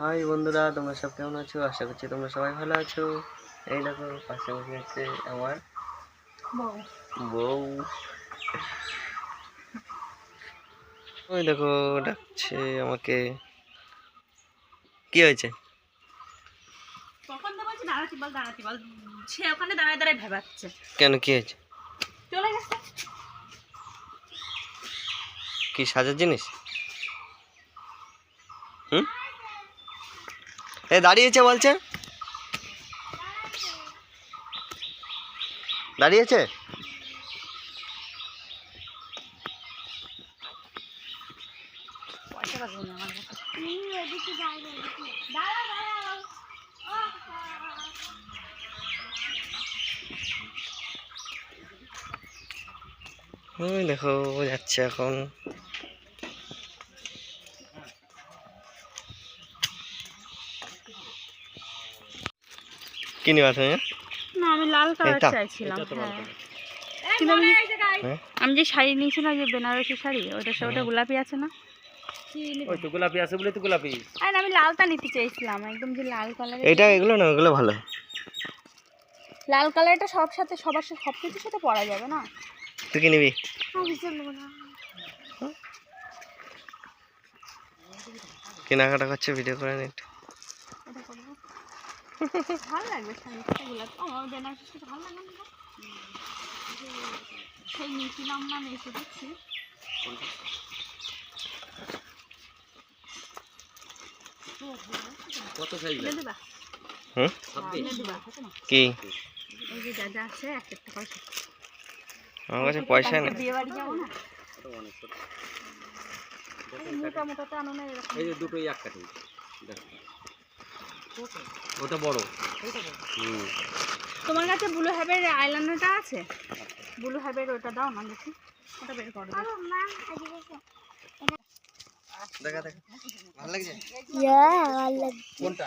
High বন্ধুরা তোমরা সব কেমন আছো? আশা করছি তোমরা সবাই ভালো আছো। এই দেখো পাশে বসে আছে আমার বউ। ওই দেখো ডাকছে আমাকে। কি হয়েছে? কেন কি হয়েছে? কি সাজার জিনিস? হুম? এ দাঁড়িয়েছে বলছে? দাঁড়িয়েছে? দেখো যাচ্ছে এখন। কি নিবা তুমি? না আমি লাল কালার চাইছিলাম হ্যাঁ। কিন্তু আমি হ্যাঁ? আমি যে শাড়ি নিয়েছিলাম যে বেনারসি শাড়ি ওটা সে ওটা গোলাপি আছে না? ওই তো গোলাপি আছে বলে তো গোলাপি। আর আমি লালটা নিতে চাইছিলাম একদম যে লাল কালার এটা এগুলো না ওগুলো ভালো। লাল কালারটা সব সাথে সবার সাথে সব কিছুর সাথে পরা যাবে না? তুই কি নিবি? কেনাকাটা করছে ভিডিও করে নি একটু। ভালো লাগবে গোলাপি ও আমার বেনারসি শাড়ি ভালো লাগে না? সেই নিয়েছিলাম না এসে দেখছি। কত সাইজ এনে দিবা হুম এনে দিবা কি? এই যে যা যা আছে এক একটা আমার কাছে পয়সা নেই। বিয়ে বাড়ি যাব না মোটা মোটা তো আনো না এই যে দুটোই এক কাঠি দেখো। ওটা বড়। হুম। তোমার কাছে ব্লু হ্যাবের আইলাইনারটা আছে? ব্লু হ্যাবের ওটা দাও না দেখি। ওটা বের করো দেখি। দেখা দেখা। ভালো লাগছে? কোনটা?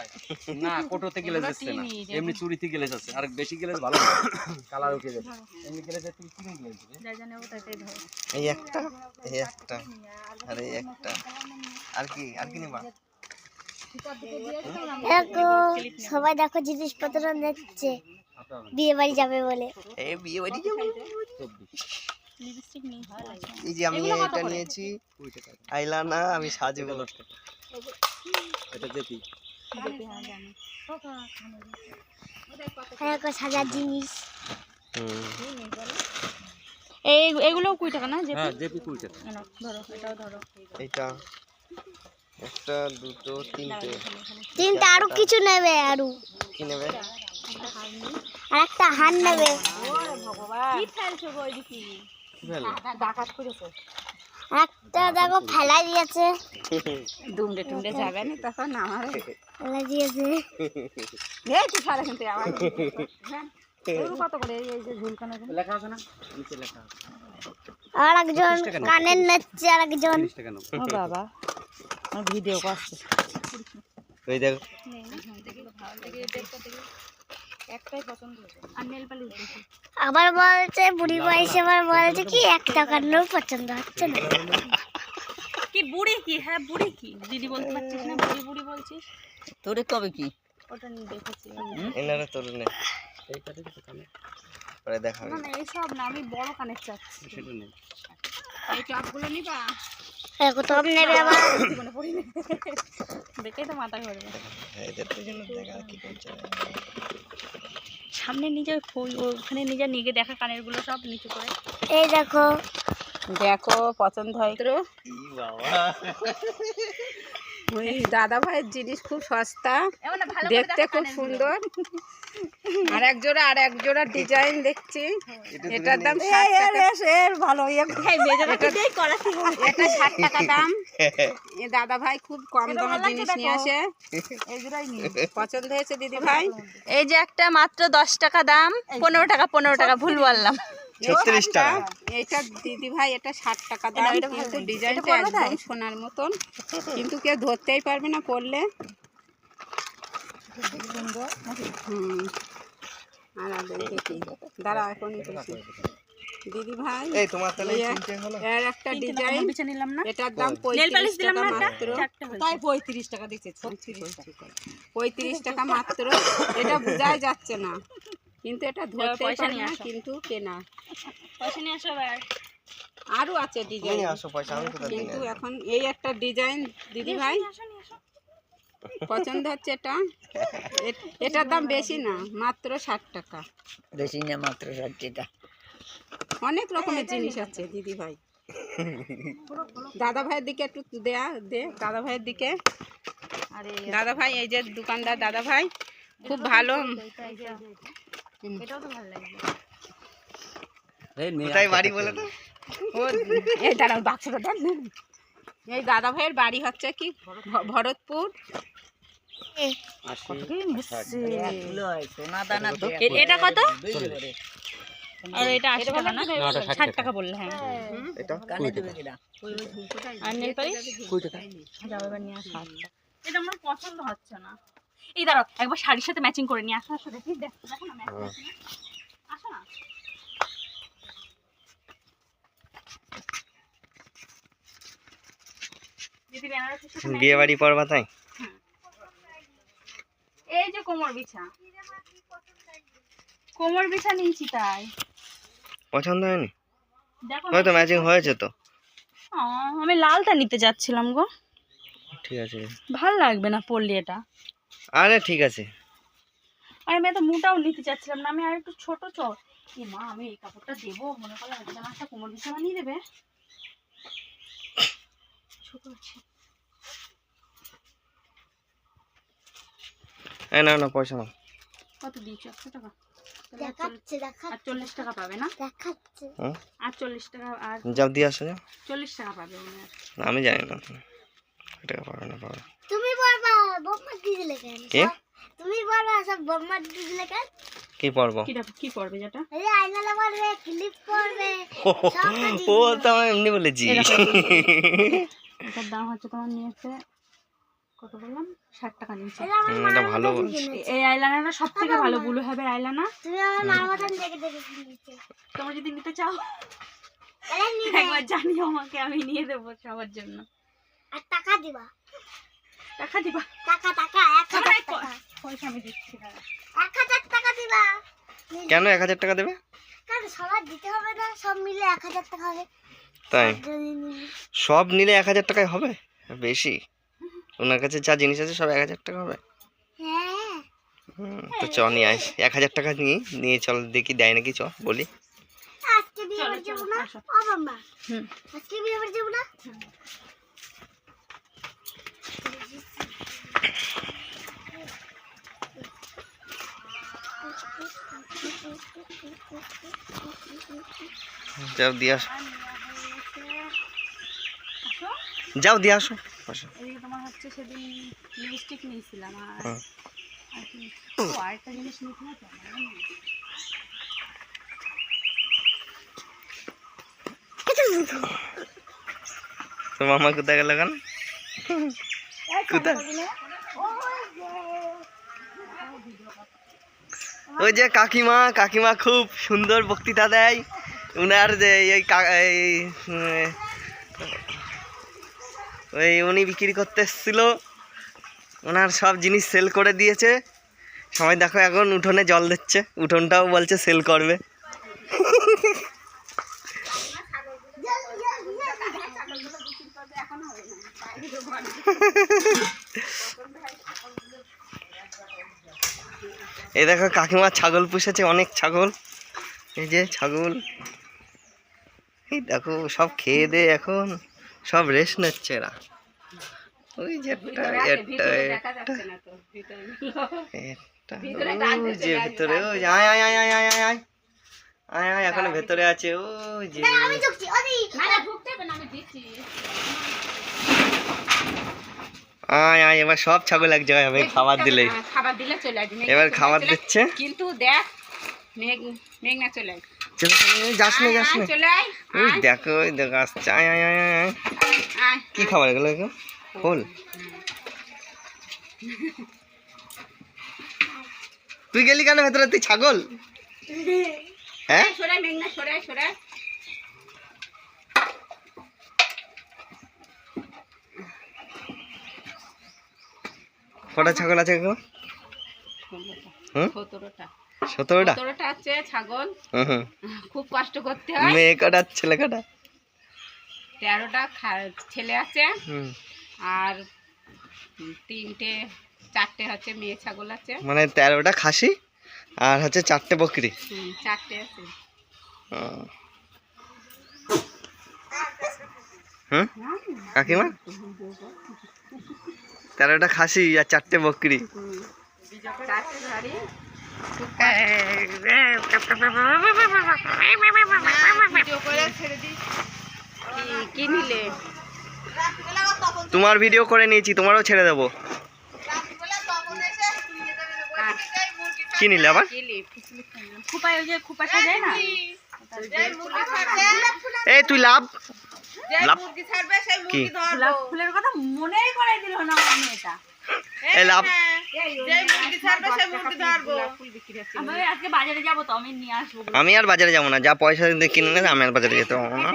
না কোটোতে গেলে যাচ্ছে না। এমনি চুরিতে গেলে যাচ্ছে আর বেশি গেলে ভালো কালার উঠে যাবে এমনি গেলে যাচ্ছে তুমি কিনে গেলে যা জানে ওটা ধরো। এই একটা এই একটা আর একটা। আর কি আর কি নিবা? সবাই দেখো জিনিসপত্র দেখছে বিয়ে বাড়ি যাবে বলে। এই বিয়ে বাড়ি যাব? এই যে আমি এটা নিয়েছি আইলানা আমি এটা যেতি। সাজার জিনিস। এই এগুলো কুড়ি টাকা না? যে হ্যাঁ কুড়ি টাকা। ধরো এটাও ধরো। এইটা। একটা দুটো তিনটে। তিনটা আরও কিছু নেবে আরও। কি নেবে? আর একটা হার নেবে। একটা দেখো ফেলাই দিয়েছে। দুমড়ে টুমড়ে যাবে না তখন আমার ফেলাই দিয়েছে। এই কি সারা কিন্তু আমার কত করে এই যে ঝুলকানো লেখা আছে না? নিচে লেখা আর একজন কানের নাচছে আর একজন। বাবা। ভিডিও করছে। ওই দেখো। একটাই পছন্দ হয়েছে আর নেল পালিশ দেখি আবার বলছে বুড়ি বয়সে আবার বলছে কি এক টাকার নোট পছন্দ হচ্ছে না। কি বুড়ি কি? হ্যাঁ বুড়ি কি? দিদি বলতে পারছিস না বুড়ি বুড়ি বলছিস? তোরে কবে কি? ওটা নিয়ে দেখেছি। এনারা তোর নে পরে দেখাবে না না এইসব না আমি বড় কানের চাচ্ছি। সেটা নেই। এই চাপগুলো নিবা? দেখো নেবে আবার জীবনে পড়ি না দেখেই তো মাথা ঘুরবে। সামনে নিজের ফুল ওখানে নিজের নিজে দেখা কানেরগুলো সব নিচু করে। এই দেখো। দেখো পছন্দ হয় তো। বাবা। ওই দাদা ভাইয়ের জিনিস খুব সস্তা। দেখতে খুব সুন্দর। আর এক জোড়া আর এক জোড়া ডিজাইন দেখছি। এটার দাম ভালো এটা ষাট টাকা দাম। এ দাদা ভাই খুব কম দামের জিনিস নিয়ে আসে। পছন্দ হয়েছে দিদি ভাই এই যে একটা মাত্র দশ টাকা দাম পনেরো টাকা পনেরো টাকা ভুল বললাম। ছত্রিশ টাকা। এটা দিদি ভাই এটা ষাট টাকা দাম কিন্তু ডিজাইনটা একদম সোনার মতন। কিন্তু কেউ ধরতেই পারবে না পরলে। হুম আর আগে দেখি। দাঁড়া এখন দিদি ভাই এই তোমার তাহলে এই তিনটে হলো। এর একটা ডিজাইন। বেছে নিলাম না। এটার দাম টাকা মাত্র। তাই টাকা দিচ্ছে। পঁয়ত্রিশ টাকা। মাত্র। এটা বোঝাই যাচ্ছে না। কিন্তু এটা ধরতে পারি না কিন্তু কেনা। পয়সা নিয়ে আসো আবার আরও আছে ডিজাইন নিয়ে আসো পয়সা আমি কোথা কিন্তু এখন এই একটা ডিজাইন দিদি ভাই পছন্দ হচ্ছে এটা? এ- এটার দাম বেশি না মাত্র ষাট টাকা। বেশি না মাত্র ষাটটিটা অনেক রকমের জিনিস আছে দিদি ভাই। দাদা ভাইয়ের দিকে একটু দেয়া দে দাদা ভাইয়ের দিকে। আরে দাদা ভাই এই যে দোকানদার দাদা ভাই খুব ভালো। এটাও তো ভালো নে, কোথায় বাড়ি বলে তো। এই দাঁড়াও বাক্সটা দেন এই দাদা ভাইয়ের বাড়ি হচ্ছে কি? ভরতপুর। হয় এটা কত? আর এটা আশি টাকা না? ষাট টাকা। বললে হ্যাঁ। এটা কানে দেবে কিনা আর নেল পালিশ যাও এবার নিয়ে আসো। এটা আমার পছন্দ হচ্ছে না। এই দাঁড়াও একবার শাড়ির সাথে ম্যাচিং করে নিয়ে আসো। আসো দেখি দেখো দেখো না ম্যাচিং আসো না দিদি বেনারসির সাথে matching- বিয়ে বাড়ি পড়বা তাই? এই যে কোমর বিছা। কোমর বিছা নিয়েছি তাই। পছন্দ হয়নি? দেখো হয়তো ম্যাচিং হয়েছে তো। আমি লালটা নিতে যাচ্ছিলাম গো। ঠিক আছে। ভালো লাগবে না পরলে এটা। আরে ঠিক আছে। আর আমি এত মোটাও নিতে চাচ্ছিলাম না আমি আর একটু ছোট চ। এ মা আমি এই কাপড়টা দেবো মনে করলাম একটা কোমর বিছা বানিয়ে দেবে। ছোট না না পয়সা নাও। কত দিয়েছ? একশো টাকা? আর চল্লিশ- চল্লিশ টাকা পাবে না? আর চল্লিশ টাকা আর যাও দিয়ে আসো যাও। চল্লিশ টাকা পাবে না, আমি জানি না। টাকা পাবে না পাবে তুমি বলবা বোম্মা দিদিলে কেন? কি? তুমি বলবা সব বোম্মা দিদিলে কেন? কি পড়ব কি যেটা? পড়বে ও তো আমি এমনি বলেছি। এটার দাম হচ্ছে তোমার নিয়েছে কত বললাম? ষাট টাকা নিয়েছে। এটা ভালো। কিনেছে। এই আইলাইনারটা সব থেকে ভালো ব্লু হবে আইলাইনার তুমি আমার মার মতন দেখে দেখে কিনেছে। তোমরা যদি নিতে চাও একবার জানিও আমাকে আমি নিয়ে দেবো সবার জন্য। আর টাকা দিবা। টাকা দিবা? টাকা টাকা এক টাকা। পয়সা আমি দিচ্ছি দাঁড়া। এক হাজার টাকা দিবা। কেন এক হাজার টাকা দেবে? কারণ সবার দিতে হবে না সব মিলে এক হাজার টাকা হবে। তাই? সব নিলে এক হাজার টাকায় হবে? বেশি? ওনার কাছে যা জিনিস আছে সব এক হাজার টাকা হবে? হ্যাঁ। তো চ নিয়ে আস এক হাজার টাকা নিয়ে নিয়ে চল দেখি দেয় নাকি চ বলি। আজকে বিয়ে বাড়ি যাব না ও বাবা হুম। আজকে বিয়ে বাড়ি যাব না যাও দিয়ে আসো। যাও দিয়ে আসো। তোমার হচ্ছে সেদিন লিপস্টিক নিয়েছিলাম আর আরেকটা জিনিস নিয়েছিলাম তো মামা কোথায় গেল কেন কোথায়? ওই যে কাকিমা কাকিমা খুব সুন্দর বক্তৃতা দেয়। উনার যে এই উনি বিক্রি করতে এসেছিল। ওনার সব জিনিস সেল করে দিয়েছে। সবাই দেখো এখন উঠোনে জল দিচ্ছে। উঠোনটাও বলছে সেল করবে। এই দেখো কাকিমা ছাগল পুষেছে অনেক ছাগল। এই যে ছাগল। এই দেখো সব খেয়ে দে এখন সব রেস্ট নিচ্ছে এরা। ওই যে একটা একটা ভিতরে একটা। ওই যে ভিতরে ওই যে আয় আয় আয় আয় আয় আয় আয়। আয় আয় এখন ভেতরে আছে ওই যে আমি ঢুকছি ওদি না না ঢুকতে হবে না আমি দিচ্ছি আয় আয় এবার সব ছাগল এক জায়গায় হবে খাবার দিলে। খাবার দিলে চলে আসবে এবার খাবার দিচ্ছে। কিন্তু দেখ মেঘ চলো, যাস না যাস না। ওই দেখো ওই দেখো আসছে। আয় আয় আয় আয় কি খাবার এগুলো? ফুল। তুই গেলি কেন ভেতরে? তুই ছাগল? হ্যাঁ? সরাই মেঘনা সরাই সরাই কটা ছাগল আছে হুম? সতেরোটা। আছে ছাগল। খুব কষ্ট করতে হয়। মেয়ে কটা ছেলে কটা? তেরোটা ছেলে আছে। আর তিনটে চারটে হচ্ছে মেয়ে ছাগল আছে। মানে তেরোটা খাসি আর হচ্ছে চারটে বকরি। চারটে আছে। হুম? কাকিমা? তেরোটা খাসি আর চারটে বকরি। তোমার ভিডিও করে নিয়েছি তোমারও ছেড়ে দেবো। কি নিলে আবার? এই তুই লাভ। ফুলের কথা মনেই করাই দিল না আমার মেয়েটা। এই লাভ ফুল বিক্রি আছে আমি আর বাজারে যাব না যা পয়সা দিয়ে কিনে নেবে আমি আর বাজারে যেতে পারব না।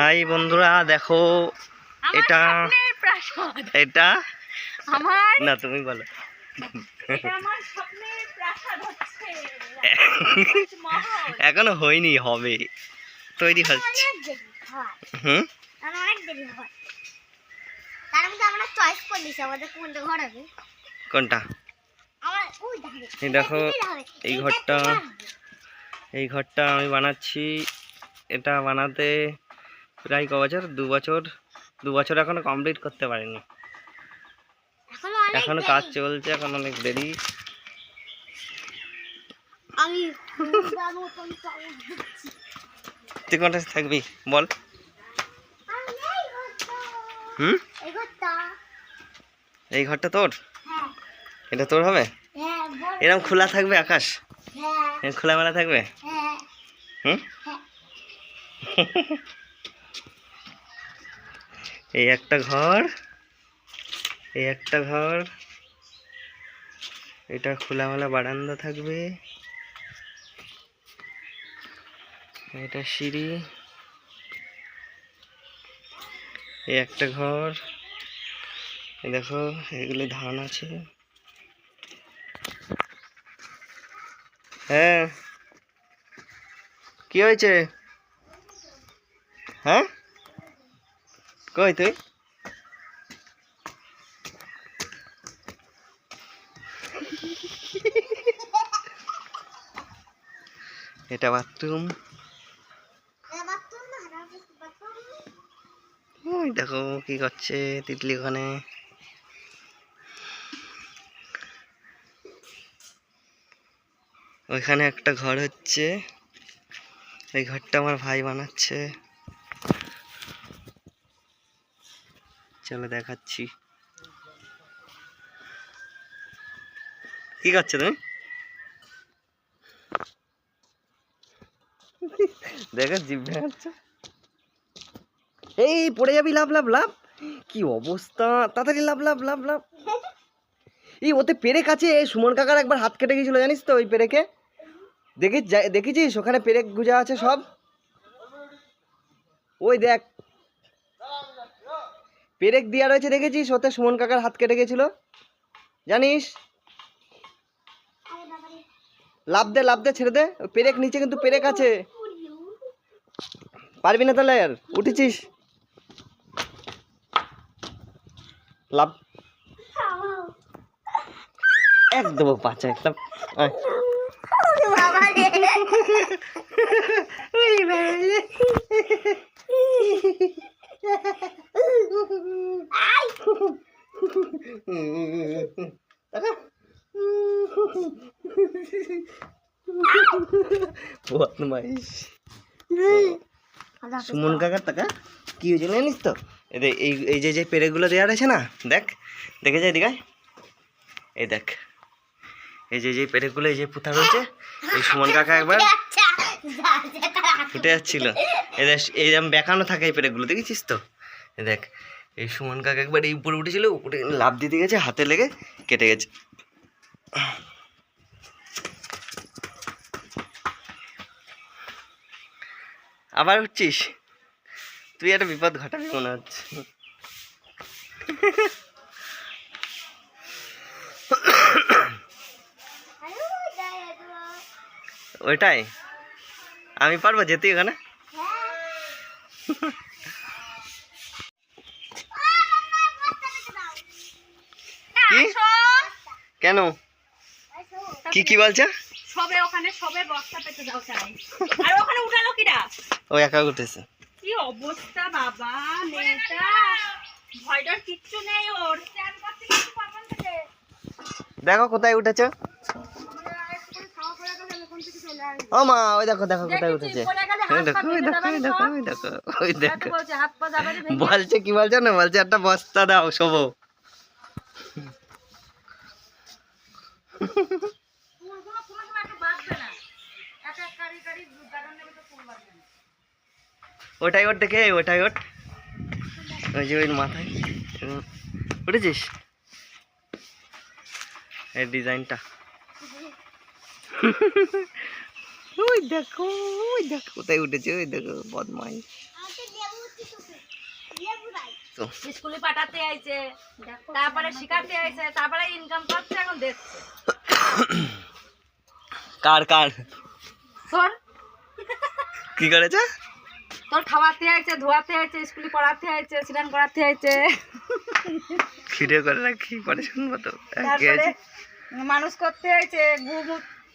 হাই বন্ধুরা দেখো এটা এটা আমার না তুমি বলো। এখনও হয়নি হবে। তৈরি হচ্ছে। হুম? কোনটা দেখো এই দেখো এই ঘরটা এই ঘরটা আমি বানাচ্ছি। এটা বানাতে প্রায় ক বছর? দু বছর? দু বছর এখনও কমপ্লিট করতে পারিনি। এখনও। কাজ চলছে এখন অনেক দেরি। আমি। তুই কোনটা থাকবি? বল। আমি এই ঘরটা, হুম? এই ঘরটা। তোর? হ্যাঁ, এটা তোর হবে? হ্যাঁ, এরকম খোলা থাকবে আকাশ? হ্যাঁ, এরম খোলামেলা থাকবে? হুম। এই একটা ঘর এই একটা ঘর। এটা খোলামেলা বারান্দা থাকবে। এটা সিঁড়ি। এই একটা ঘর। দেখো, এগুলো ধান আছে। হ্যাঁ। কি হয়েছে? হ্যাঁ? কই তুই? এটা বাথরুম এ বাথরুম না, এটা বাথরুম। ওই দেখো কি করছে তিতলি ওখানে ওইখানে একটা ঘর হচ্ছে। এই ঘরটা আমার ভাই বানাচ্ছে। চলো দেখাচ্ছি। কি করছ তুমি? দেখো জিভ আছে এই পড়ে যাবি লাভ লাভ লাভ। কি অবস্থা? তাড়াতাড়ি লাভ লাভ লাভ লাভ। এই ওতে পেরেক আছে সুমন কাকার একবার হাত কেটে গেছিল জানিস তো ওই পেরেকে? দেখি দেখেছিস? ওখানে পেরেক গুজা আছে সব? ওই দেখ। পেরেক দেওয়া রয়েছে দেখেছিস? ওতে সুমন কাকার হাত কেটে গেছিল জানিস? লাভ দে লাভ দে ছেড়ে দে। পেরেক নিচে কিন্তু পেরেক আছে। পারবি না তাহলে আর? উঠেছিস? লাভ? একদম পাচা একদম। বদমাইশ। সুমন কাকার টাকা? কি হয়েছে জানিস তো? এই দেখ, এই এই যে যে পেরেকগুলো দেওয়া রয়েছে না দেখ দেখে যায় দিঘায় এই দেখ এই যে যে পেরেকগুলো এই যে পুঁথা রয়েছে এই সুমন কাকা একবার ফুটে যাচ্ছিল। এই এইরকম বেঁকানো থাকে এই পেরেকগুলো দেখেছিস তো? দেখ এই সুমন কাকা একবার এই উপরে উঠেছিল উপরে লাভ দিতে গেছে হাতে লেগে কেটে গেছে। আবার উঠছিস? তুই একটা বিপদ ঘটাবি মনে হচ্ছে। ওইটাই? আমি পারব যেতে ওখানে কি? কেন? কি কি বলছে? সবে ওখানে সবে বস্তা পেতে যাও চাই আর ওখানে উঠালো কিরা? ও একা উঠেছে। কি অবস্থা বাবা? মেয়েটা? ভয়টার কিচ্ছু নেই ওর। দেখো কোথায় উঠেছে। ও মা ওই দেখো দেখো কোথায় উঠেছে। ওই দেখো ওই দেখো ওই দেখো ওই দেখো ওই দেখো। বলছে হাত পা যাবে রে বলছে কি বলছে না? বলছে একটা বস্তা দাও শোভো ওটাই ওর দেখে ওটাই ওট ওই যে ওই মাথায়। উঠেছিস এই ডিজাইনটা। ওই দেখো ওই দেখো। কোথায় উঠেছে? ওই দেখো বদমাই স্কুলে পাঠাতে আইছে তারপরে শিখাতে আইছে তারপরে ইনকাম করছে এখন দেখছে। কার কার? কি করেছে? তোর খাওয়াতে আইছে ধোয়াতে আইছে স্কুলে পড়াতে আইছে স্নান করাতে আইছে। ভিডিও করে রাখি পরে শুনব তো? হ্যাঁ, মানুষ করতে হয়েছে গু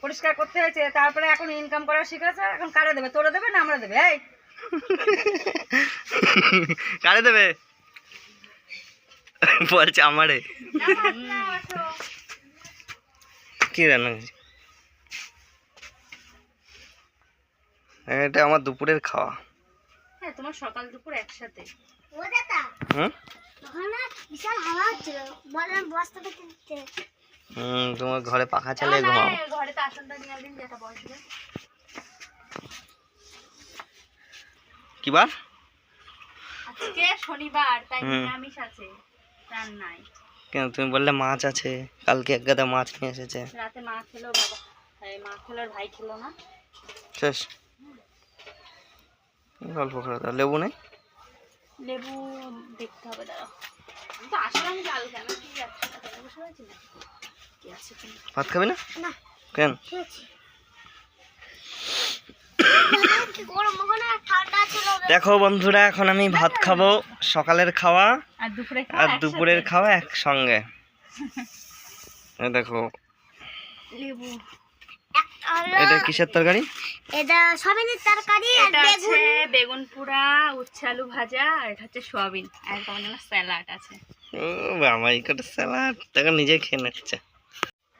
পরিষ্কার করতে হয়েছে তারপরে এখন ইনকাম করা শিখেছে এখন কারে দেবে? তোরা দেবে না আমরা দেবে? এই। কারে দেবে? বলছে আমারে। কি রান্না এটা আমার দুপুরের খাওয়া। হ্যাঁ তোমার সকাল দুপুর একসাথে। ও দাদা হুম তখন বিশাল হাওয়া হচ্ছিল। বললাম বস্তা পেতে হুম তোমার ঘরে পাখা চালিয়ে ঘুমাও। ঘরে তো আসনটা নিয়ে দিন যেটা বসবে কি বার আজকে শনিবার তাই নিরামিষ আছে রান নাই কেন তুমি বললে মাছ আছে কালকে এক গাদা মাছ নিয়ে এসেছে। রাতে মা খেলো বাবা মা খেলো আর ভাই খেলো না। শেষ। গল্প করে দাও লেবু নেই? লেবু দেখতে হবে তো আসলে আমি জাল কেন কি আছে? না কি আছে ভাত খাবি না? না। কেন? দেখো বন্ধুরা এখন আমি ভাত খাব সকালের খাওয়া আর দুপুরের খাওয়া একসঙ্গে। এই দেখো। লেবু। এটা কিসের তরকারি? এটা সবিনের তরকারি আর বেগুন। বেগুন পোড়া উচ্ছে আলু ভাজা আর এটা হচ্ছে সোয়াবিন। আর কেমন স্যালাড আছে। ও বাবা এই কটা স্যালাড। দেখো নিজে খেয়ে নিচ্ছে।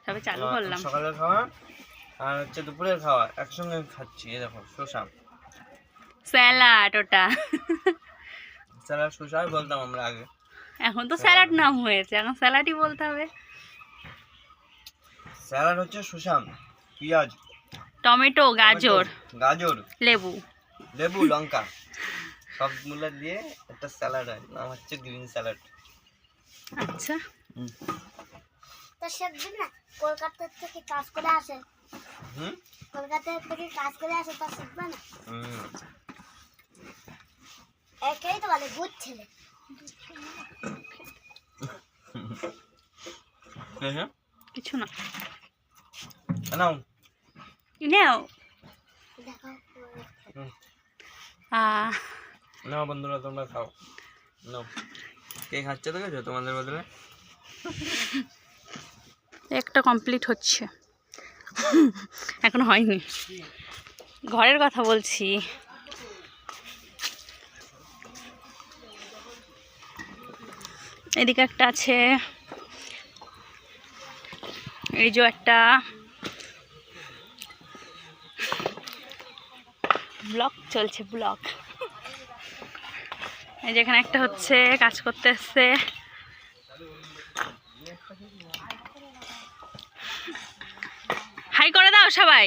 তবে চালু করলাম। সকালের খাওয়া আর হচ্ছে দুপুরের খাওয়া। একসঙ্গে খাচ্ছি এই দেখো শসা। স্যালাড ওটা। স্যালাড শসা বলতাম আমরা আগে। এখন তো স্যালাড নাম হয়েছে এখন স্যালাডই বলতে হবে। স্যালাড হচ্ছে শসা। পেঁয়াজ টমেটো গাজর গাজর লেবু। লেবু লঙ্কা। সবগুলো দিয়ে একটা স্যালাড হয়। নাম হচ্ছে গ্রিন স্যালাড। আচ্ছা। তো সেদিন না কলকাতা থেকে কাজ করে আসে। হুম? কলকাতা থেকে কাজ করে আসে তা শিখবে না। হুম। একেই তো বলে ভূত ছেলে। হ্যাঁ হ্যাঁ। কিছু না। নাও। নেও? নাও বন্ধুরা তোমরা খাও। নাও। কে খাচ্ছে দেখেছ তোমাদের বদলে? একটা কমপ্লিট হচ্ছে। এখন হয়নি। ঘরের কথা বলছি। এদিকে একটা আছে। এই যে একটা ব্লক চলছে ব্লক। এই যে এখানে একটা হচ্ছে কাজ করতে এসছে হাই করে দাও সবাই।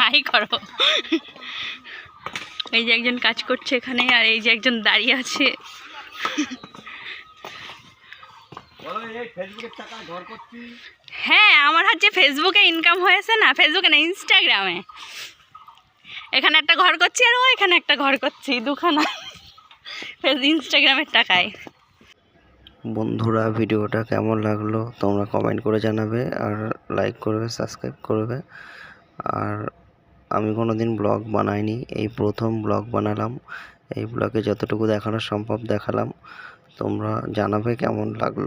হাই করো। এই যে একজন কাজ করছে এখানে আর এই যে একজন দাঁড়িয়ে আছে। হ্যাঁ আমার হচ্ছে ফেসবুকে ইনকাম হয়েছে না ফেসবুকে না ইনস্টাগ্রামে এখানে একটা ঘর করছি আর ও এখানে একটা ঘর করছি, দুখানা। ইনস্টাগ্রামের টাকায়। বন্ধুরা, ভিডিওটা কেমন লাগল তোমরা কমেন্ট করে জানাবে আর লাইক করবে সাবস্ক্রাইব করবে। আর আমি কোনো দিন ব্লগ বানাইনি, এই প্রথম ব্লগ বানালাম। এই ব্লগে যতটুকু দেখানো সম্ভব দেখালাম। তোমরা জানাবে কেমন লাগল।